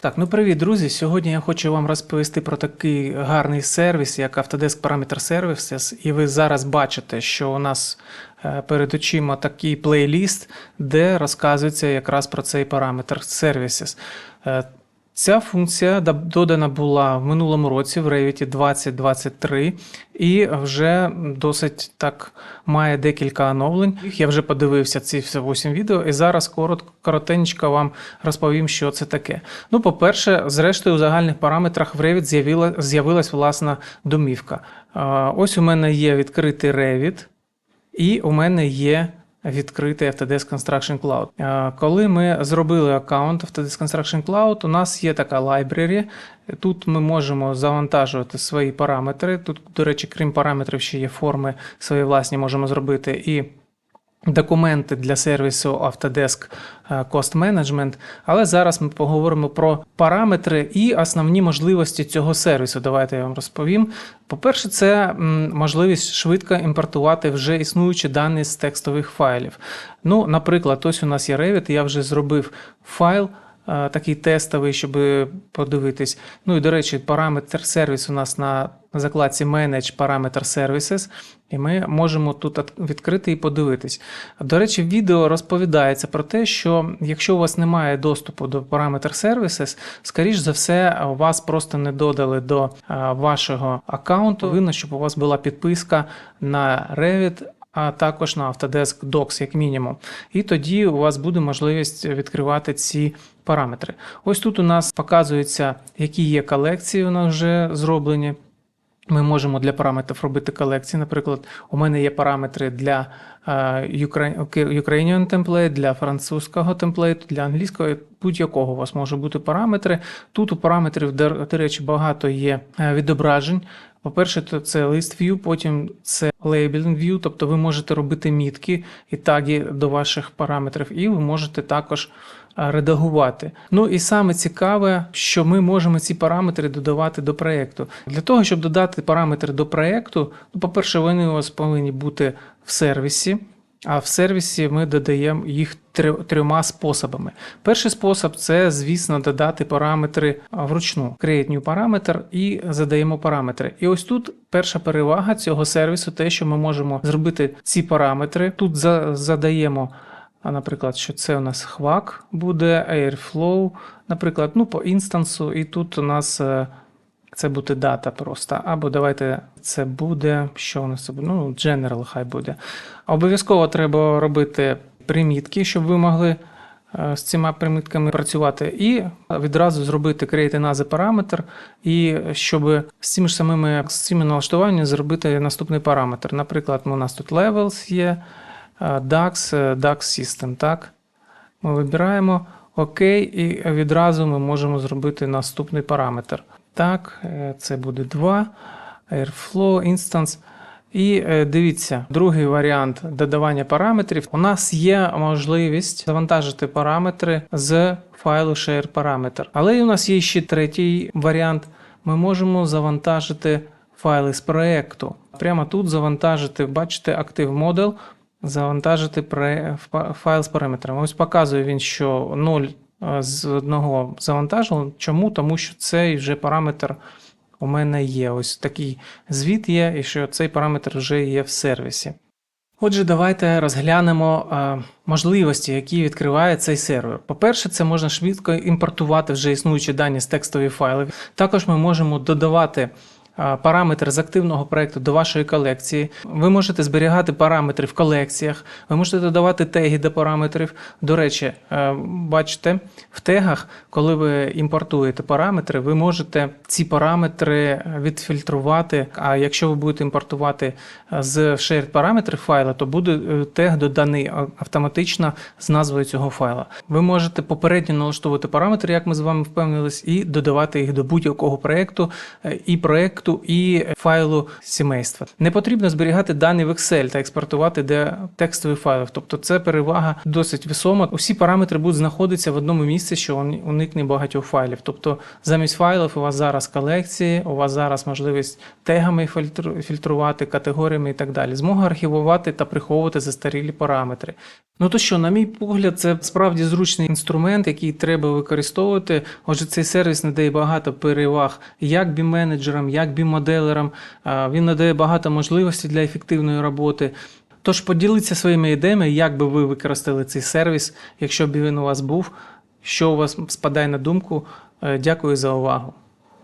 Так, ну привіт, друзі. Сьогодні я хочу вам розповісти про такий гарний сервіс, як Autodesk Parameter Services. І ви зараз бачите, що у нас е, перед очима такий плейліст, де розказується якраз про цей параметр Services. Ця функція додана була в минулому році в Revit 2023 і вже досить так має декілька оновлень. Я вже подивився ці всі 8 відео, і зараз коротко, коротенько вам розповім, що це таке. Ну, по-перше, зрештою, у загальних параметрах в Revit з'явила, з'явилась власна домівка. Ось у мене є відкритий Revit, і у мене є відкритий Autodesk Construction Cloud. Е, Коли ми зробили аккаунт Autodesk Construction Cloud, у нас є така library. Тут ми можемо завантажувати свої параметри. Тут, до речі, крім параметрів, ще є форми свої власні можемо зробити і документи для сервісу Autodesk е, Cost Management. Але зараз ми поговоримо про параметри і основні можливості цього сервісу. Давайте я вам розповім. По-перше, це можливість швидко імпортувати вже існуючі дані з текстових файлів. Ну, наприклад, ось у нас є Revit, я вже зробив файл. Е, Такий тестовий, щоб подивитись. Ну і до речі, параметр сервіс у нас на закладці Manage Parameter Services, і ми можемо тут відкрити і подивитись. До речі, в відео розповідається про те, що якщо у вас немає доступу до Parameter Services, скоріш за все, вас просто не додали до е, вашого аккаунту. Видно, щоб у вас була підписка на Revit. А також на Autodesk Docs, як мінімум. І тоді у вас буде можливість відкривати ці параметри. Ось тут у нас показується, які є колекції у нас вже зроблені. Ми можемо для параметрів робити колекції. Наприклад, у мене є параметри для е, Ukra- Ukrainian template, для французького темплейту, для англійського, будь-якого у вас може бути параметри. Тут у параметрів, до речі, багато є е, відображень. По-перше, то це list view, потім це labeling view, тобто ви можете робити мітки і таги до ваших параметрів, і ви можете також редагувати. Ну і саме цікаве, що ми можемо ці параметри додавати до проєкту. Для того, щоб додати параметри до проєкту, ну, по-перше, вони у вас повинні бути в сервісі. А в сервісі ми додаємо їх трьома способами. Перший спосіб це, звісно, додати параметри вручну. Create new параметр і задаємо параметри. І ось тут перша перевага цього сервісу, те, що ми можемо зробити ці параметри. Тут за- задаємо, наприклад, що це у нас хвак буде, Airflow, наприклад, ну по інстансу, і тут у нас. Це буде дата просто. Або давайте це буде. Що у нас це буде? Ну, General хай буде. Обов'язково треба робити примітки, щоб ви могли е, з цими примітками працювати, і відразу зробити create another параметр, і щоб з цими ж самими з цими налаштуваннями зробити наступний параметр. Наприклад, у нас тут levels є, е, DAX, е, DAX System. Так? Ми вибираємо ОК, і відразу ми можемо зробити наступний параметр. Так, е, це буде 2, Airflow, Instance. І е, дивіться, другий варіант додавання параметрів. У нас є можливість завантажити параметри з файлу share параметр. Але у нас є ще третій варіант. Ми можемо завантажити файли з проєкту. Прямо тут завантажити, бачите, Active Model, завантажити файл з параметрами. Ось показує він, що 0 е, з одного завантажив. Чому? Тому що цей вже параметр у мене є. Ось такий звіт є, і що цей параметр вже є в сервісі. Отже, давайте розглянемо можливості, які відкриває цей сервер. По-перше, це можна швидко імпортувати вже існуючі дані з текстових файлів. Також ми можемо додавати параметри з активного проекту до вашої колекції. Ви можете зберігати параметри в колекціях, ви можете додавати теги до параметрів. До речі, е, бачите, в тегах, коли ви імпортуєте параметри, ви можете ці параметри відфільтрувати. А якщо ви будете імпортувати е, з shared параметри файла, то буде е, тег доданий автоматично з назвою цього файла. Ви можете попередньо налаштовувати параметри, як ми з вами впевнились, і додавати їх до будь-якого проєкту. І проєкту об'єкту і файлу сімейства. Не потрібно зберігати дані в Excel та експортувати де текстові файли. Тобто це перевага досить весома. Усі параметри будуть знаходитися в одному місці, що уникне багатьох файлів. Тобто замість файлів у вас зараз колекції, у вас зараз можливість тегами фільтрувати, категоріями і так далі. Змога архівувати та приховувати застарілі параметри. Ну то що, на мій погляд, це справді зручний інструмент, який треба використовувати. Отже, цей сервіс надає багато переваг як бім-менеджерам, як бім-моделерам. Він надає багато можливостей для ефективної роботи. Тож поділіться своїми ідеями, як би ви використали цей сервіс, якщо б він у вас був, що у вас спадає на думку. Е, Дякую за увагу.